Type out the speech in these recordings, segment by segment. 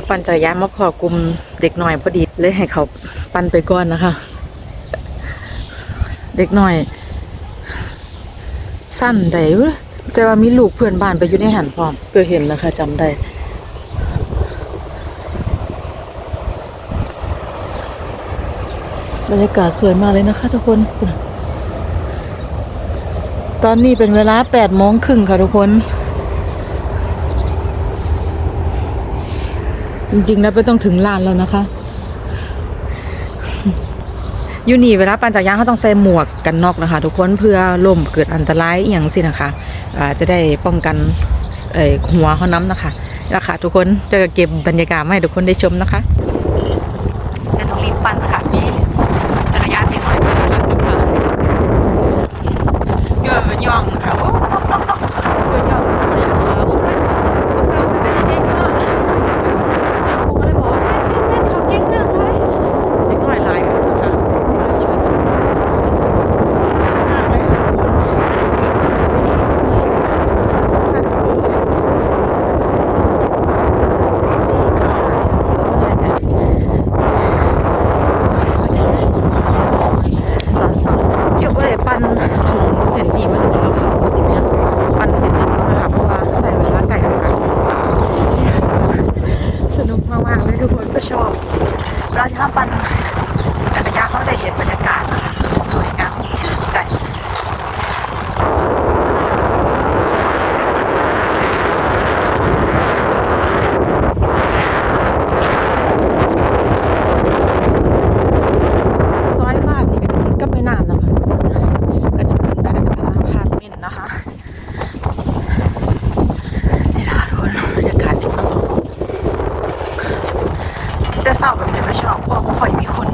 ยวปั่นจักรยานมาพอกลุ่มเด็กหน่อยพอดีเลยให้เขาปั่นไปก่อนนะคะ เด็กหน่อย สั้นได้แต่ว่ามีลูกเพื่อนบ้านไปอยู่ในหันพร้อมเพื่อเห็นนะคะจำได้บรรยากาศสวยมากเลยนะคะทุกคน ตอนนี้เป็นเวลาแปดโมงครึ่งค่ะทุกคน จริงๆ แล้วไม่ต้องถึงลานแล้วนะคะ อยู่นี่เวลาปั่นจักรยานเขาต้องใส่หมวกกันน็อกนะคะ ทุกคนเพื่อล่มเกิดอันตรายอย่างสินะคะจะได้ป้องกันหัวเขาน้ำนะคะนะคะทุกคนจะเก็บบรรยากาศมาให้ทุกคนได้ชมนะคะแต่ต้องรีบปันค่ะมีจักรยานนิดหน่อยมาหลังนี้ค่ะย่องย่องค่ะโอ้ย่องย่องพวกเราจะเป็นเด็กเนาะ ผมก็เลยบอกว่าแม่แม่เขาเก่งมากเลยเด็กน้อยหลายคนนะคะช่วยกันมากเลยค่ะสัตว์ดีตอนสองเดี๋ยวก็เลยปั้นถนนเส้นนี้มาถึงแล้วค่ะปกติเนี่ยปั้นเส้นนี้มาค่ะเพราะว่าใส่เวลาไก่เหมือนกัน สนุกมากๆเลยทุกคนก็ชอบเราถ้าปั่นจักรยานเขาได้เห็นบรรยากาศนะคะสวยงามชื่นใจ ซอยบ้านนี่ก็จะติดกับแม่น้ำนะคะ ก็จะขึ้นไปก็จะเป็นอาพาร์ตเมนต์นะคะ นี่นะคะทุกคนบรรยากาศดีมาก แต่เศร้าแบบนี้ไม่ชอบเพราะว่าไม่ค่อยมีคน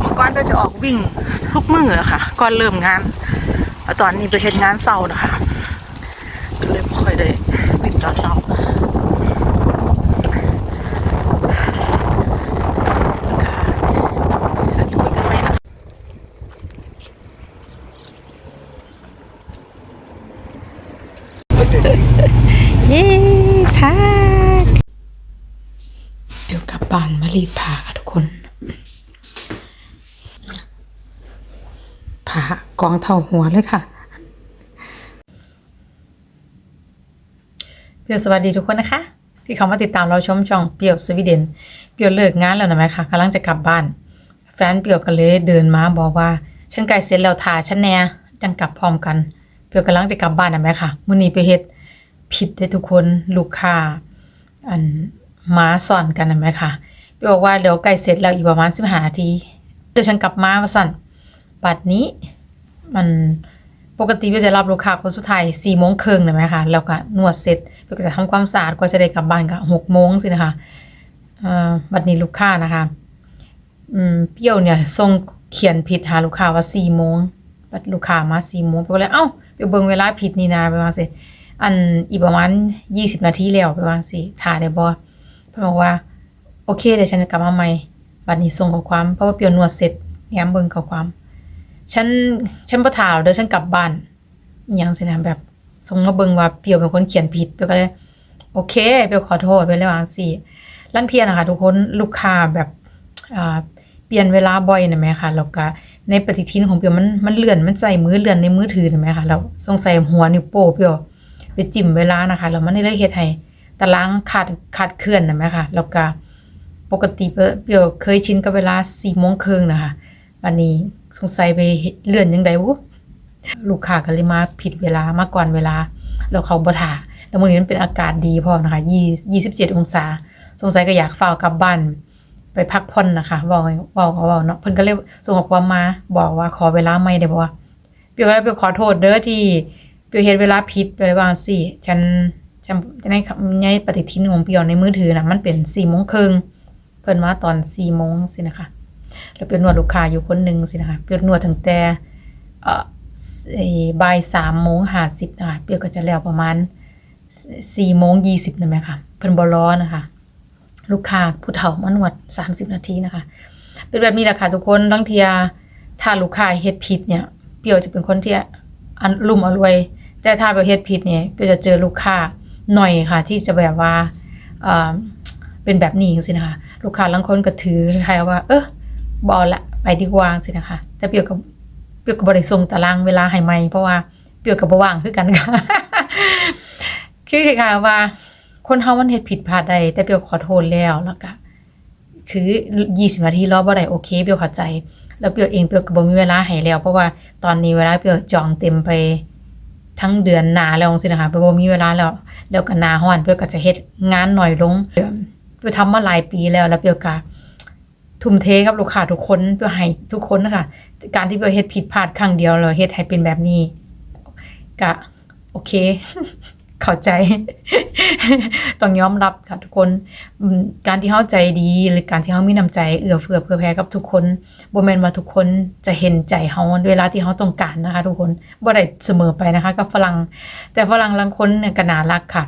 เมื่อก่อนก็จะออก วิ่งทุกมื้ออะค่ะก่อนเริ่มงานแล้วตอนนี้ไปเฮ็ดงานเศร้านะคะก็เลยไม่ค่อยได้วิ่งตอนเศร้าค่ะคุยกันไหมนะคะเย้ค่ะเดี๋ยวกลับบ้านมารีดผ้าค่ะทุกคนผ้า กองเท่าหัวเลยค่ะเปียวสวัสดีทุกคนนะคะ ที่เขามาติดตามเราชมช่องเปียวสวีเดน เปียวเลิกงานแล้วนะไหมคะกำลังจะกลับบ้าน แฟนเปียวก็เลยเดินมาบอกว่าฉันใกล้เสร็จแล้วถ่าฉันแน่จังกลับพร้อมกัน เปียวกำลังจะกลับบ้านนะไหมคะมื้อนี้ไปเฮ็ดผิดได้ทุกคนลูกค้าอันม้าสอนกันนะไหมคะพี่บอกว่าเดี๋ยวใกล้เสร็จแล้วอีกประมาณสิบห้านาทีเดี๋ยวฉันกลับมาว่าสั่นบัดนี้ มันปกติพี่จะรับลูกค้าคนสุดท้ายสี่โมงครึ่งนะไหมคะแล้วก็นวดเสร็จพี่ก็จะทำความสะอาดก็จะได้กลับบ้านก็หกโมงสินะคะเอ่อบัดนี้ลูกค้านะคะอืมเปรี้ยวเนี่ยส่งเขียนผิดหาลูกค้าว่าสี่โมงบัดลูกค้ามาสี่โมงพี่ก็เลยเอ้าไปเบิ่งเวลาผิดนี่นาไปว่าสิอันอีกประมาณยี่สิบนาทีแล้วไปว่าสิถ่ายได้บ่เพิ่บอกว่าโอเคเดี๋ยวฉันจะกลับมาใหม่บัดนี้ส่งข้อความเพราะว่าเปียวนวดเสร็จแง้มเบิ่งข้อความ ฉันฉันบ่ถ่ายเดี๋ยวฉันกลับบ้านอหยังสินะแบบส่งมาเบิ่งว่าเปียวเป็นคนเขียนผิดเปียวก็เลย โอเคเปียวขอโทษไปเลยว่าสิลังเทียนะคะทุกคนลูกค้าแบบอ่าเปลี่ยนเวลาบ่อยนะแม่ค่ะแล้วก็ในปฏิทินของเปียวมันมันเลื่อนมันใส่มือเลื่อนในมือถือนะแม่ค่ะแล้วสงสัยหัวนิ้วโป้เปียวไปจิ้มเวลานะคะแล้วมันเลยเฮ็ดให้ตารางขาดขาดเคลื่อนนะแม่ค่ะแล้วก็ปกติเปียวเคยชินกับเวลา4โมงครึ่งนะคะวันนี้ สงสัยไปเลื่อนยังไงวุลูกค้าก็เลยมาผิดเวลามาก่อนเวลา แล้วเขาบ่ท่าแล้วมื้อนี้มันเป็นอากาศดีพอนะคะ20 27องศา สงสัยก็อยากฝ้ากลับบ้านไปพักผ่อนนะคะเว้าให้เว้าก็เว้าเนาะเพิ่นก็เลยส่งข้อความมาบอกว่าขอเวลาใหม่ได้บ่วะเปียวก็เลยไปขอโทษเด้อที่เปียวเฮ็ดเวลาผิดไปเลยว่าสิฉันฉันในในปฏิทินของเปียวในมือถือน่ะมันเป็น4โมงครึ่งเพิ่นมาตอน4โมงสินะคะ แล้วเปียวนวดลูกค้าอยู่คนหนึ่งสินะคะเปียวนวดตั้งแต่เอ่อเอ่อบ่าย3โมง50นะคะเปียวก็จะแล้วประมาณ4โมง20นั่นแหละค่ะเพิ่นบ่รอนะคะ ลูกค้าผู้เฒ่ามานวด30นาทีนะคะ เป็นแบบนี้แหละค่ะทุกคนบางทีถ้าลูกค้าเฮ็ดผิดเนี่ย เปียวจะเป็นคนที่อันลุ่มอรวย แต่ถ้าประเฮ็ดผิดเนี่ยก็จะเจอลูกค้าหน่อยค่ะ ที่จะแบบว่าเอ่อเป็นแบบนี้จังๆนะคะ ลูกค้าบางคนก็ถือคล้ายว่า เออ บอาละไปดีกว่าจังซี่นะคะ แต่เปียวก็เปียวก็บ่ได้ส่งตารางเวลาให้ใหม่เพราะว่าเปียวก็บ่ว่างคือกันค่ะคือคล้ายๆว่า คนเฮามันเฮ็ดผิดพลาดได้แต่เปียวขอโทษแล้วแล้วก็คือ20นาทีรอบ่ได้โอเคเปียวเข้าใจ แล้วเปียวเองเปียวก็บ่มีเวลาให้แล้ว เพราะว่าตอนนี้เวลาเปียวจองเต็มไปทั้งเดือนหนาแล้วจังซี่นะคะเปียวบ่มีเวลาแล้ว แล้วก็นาร้อนเปียวก็จะเฮ็ดงานหน้อยลงเปียวทำมาหลายปีแล้วแล้วเปียวก็ ทุ่มเทกับลูกค้าทุกคนเปียวให้ทุกคนนะคะการที่เปียวเฮ็ดผิดพลาดครั้งเดียวแล้วเฮ็ดให้เป็นแบบนี้ก็โอเค เข้าใจ ต้องยอมรับค่ะทุกคนการที่เฮาใจดี หรือการที่เฮามีน้ำใจเอื้อเฟื้อเผื่อแผ่กับทุกคนบ่แม่นว่าทุกคนจะเห็นใจเฮาเวลาที่เฮาต้องการนะคะ ทุกคนบ่ได้เสมอไปนะคะ กับฝรั่งแต่ฝรั่งบางคนเนี่ยก็น่ารักค่ะ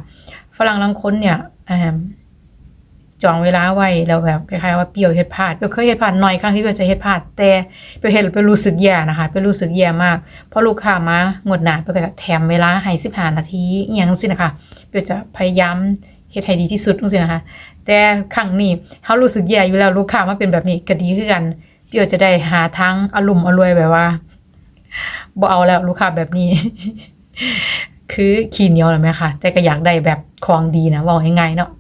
ฝรั่งบางคนเนี่ยอ่อ จองเวลาไว้แล้วแบบคล้ายๆว่าเปียวเฮ็ดพลาดเปียวเคยเฮ็ดพลาดน้อยครั้งที่เปียวจะเฮ็ดพลาดแต่เปียวเฮ็ดเปรี้ยวรู้สึกแย่นะคะเปียวรู้สึกแย่มากเพราะลูกค้ามางดหนาเปียวก็จะแถมเวลาให้15นาทีอยังจังซี่นะคะเปียวจะพยายามเฮ็ดให้ดีที่สุดจังซี่นะคะ แต่ครั้งนี้เฮารู้สึกแย่อยู่แล้วลูกค้ามาเป็นแบบนี้ก็ดีคือกันเปียวจะได้หาทางอารมณ์อรวยแบบว่าบ่เอาแล้วลูกค้าแบบนี้ คือขี้เหนียวแล้วแม่ค่ะแต่ก็อยากได้แบบของดีนะว้าง่ายๆเนาะ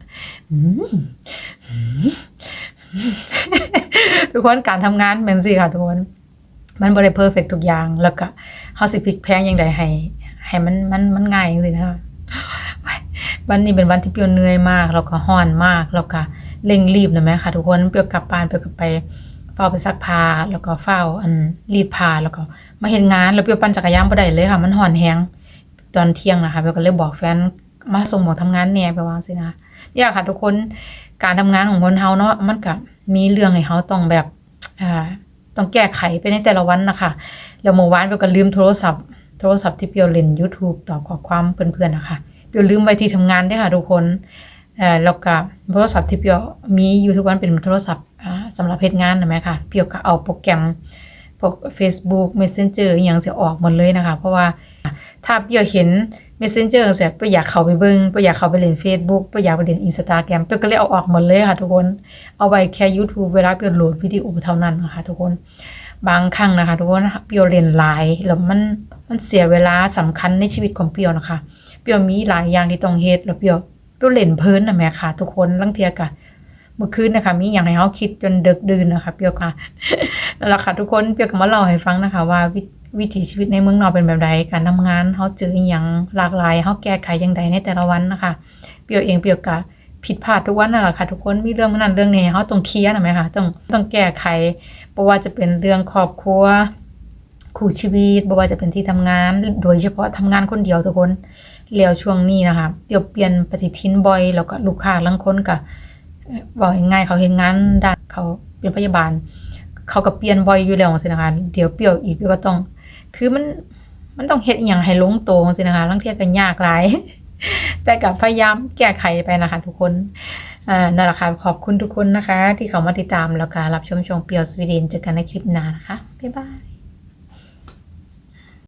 ทุกคนการทำงานแม่นสิค่ะทุกคน มันบ่ได้เพอร์เฟกทุกอย่าง แล้วก็เฮาสิพลิกแพงอย่างใดให้ ให้มันมันมันง่ายจังซี่นะวันนี้เป็นวันที่เปียวเหนื่อยมาก แล้วก็ฮ้อนมาก แล้วก็เร่งรีบนะแม่ค่ะ ทุกคนเปียวกลับบ้านเปียวก็ไปเฝ้าไปซักผ้าแล้วก็เฝ้าอันรีดผ้าแล้วก็มาเฮ็ดงานแล้วเปียวปั่นจักรยานบ่ได้เลยค่ะ มันฮ้อนแฮงตอนเที่ยงนะคะเปียวก็เลยบอกแฟน มาส่งหมอทำงานแหน่ไปวางซี่นะเนี่ยค่ะทุกคนการทำงานของคนเฮาเนาะมันก็มีเรื่องให้เฮาต้องแบบอ่าต้องแก้ไขไปในแต่ละวันนะคะแล้วเมื่อวานเปียวก็ลืมโทรศัพท์ โทรศัพท์ที่เปียวเล่น YouTube ตอบข้อความเพื่อนๆนะคะเปียวลืมไว้ที่ทำงานด้วยค่ะทุกคนเอ่อแล้วก็โทรศัพท์ที่เปียวมีอยู่ทุกวันเป็นโทรศัพท์อ่าสำหรับเฮ็ดงานนะแม่ค่ะเปียวก็เอาโปรแกรมพวก Facebook Messenger อหยังเสิออกหมดเลยนะคะ เพราะว่าถ้าเปียวเห็น Messenger จังซี่เปียวอยากเข้าไปเบิ่งเปียวอยากเข้าไปเล่น Facebook เปียวอยากไปเล่น Instagram เปียวก็เลยเอาออกหมดเลยค่ะทุกคน เอาไว้แค่ YouTube เวลาเปียโหลดวิดีโอเท่านั้นนะคะทุกคน บางครั้งนะคะทุกคนเปียวเล่นหลายแล้วมันมันเสียเวลาสำคัญในชีวิตของเปียวนะคะ เปียวมีหลายอย่างที่ต้องเฮ็ดแล้วเปียวเปียวเล่นเพลินน่ะแม่ค่ะ ทุกคนลังเทียก็เมื่อคืนนะคะมีอย่างให้เฮาคิดจนดึกดื่นนะคะเปียวค่ะนั่นแหละค่ะทุกคนเปียวก็มาเล่าให้ฟังนะคะว่าวิ วิถีชีวิตในเมืองนอกเป็นแบบใดการทำงานเฮาเจออีหยังหลากหลายเฮาแก้ไขจังใดในแต่ละวันนะคะ เปียวเองเปียวก็ผิดพลาดทุกวันนั่นแหละค่ะทุกคนมีเรื่องนั้นเรื่องนี้เฮาต้องเคลียร์นะแม่ค่ะต้องต้องแก้ไขบ่ว่าจะเป็นเรื่องครอบครัวคู่ชีวิตบ่ว่าจะเป็นที่ทำงาน โดยเฉพาะทำงานคนเดียวทุกคนแล้วช่วงนี้นะคะเปลี่ยวเปลี่ยนปฏิทินบ่อยแล้วก็ลูกค้าลางคนก็เอ่อเว้าง่ายเขาเฮ็ดงานด้านเขาเป็นพยาบาล เขาก็เปลี่ยนบ่อยอยู่แล้วจังซี่นะคะเดี๋ยวเปลี่ยวอีกก็ต้อง คือมันมันต้องเฮ็ดอย่างให้ลงตัวจังสินะคะลังเที่ยกันยากหลาย แต่กับพยายามแก้ไขไปนะคะ ทุกคนอ่านั่นแหละค่ะขอบคุณทุกคนนะคะ ที่เข้ามาติดตามแล้วก็รับชมช่องเปียวสวีเดนเจอกันในคลิปหน้านะคะบ๊ายบาย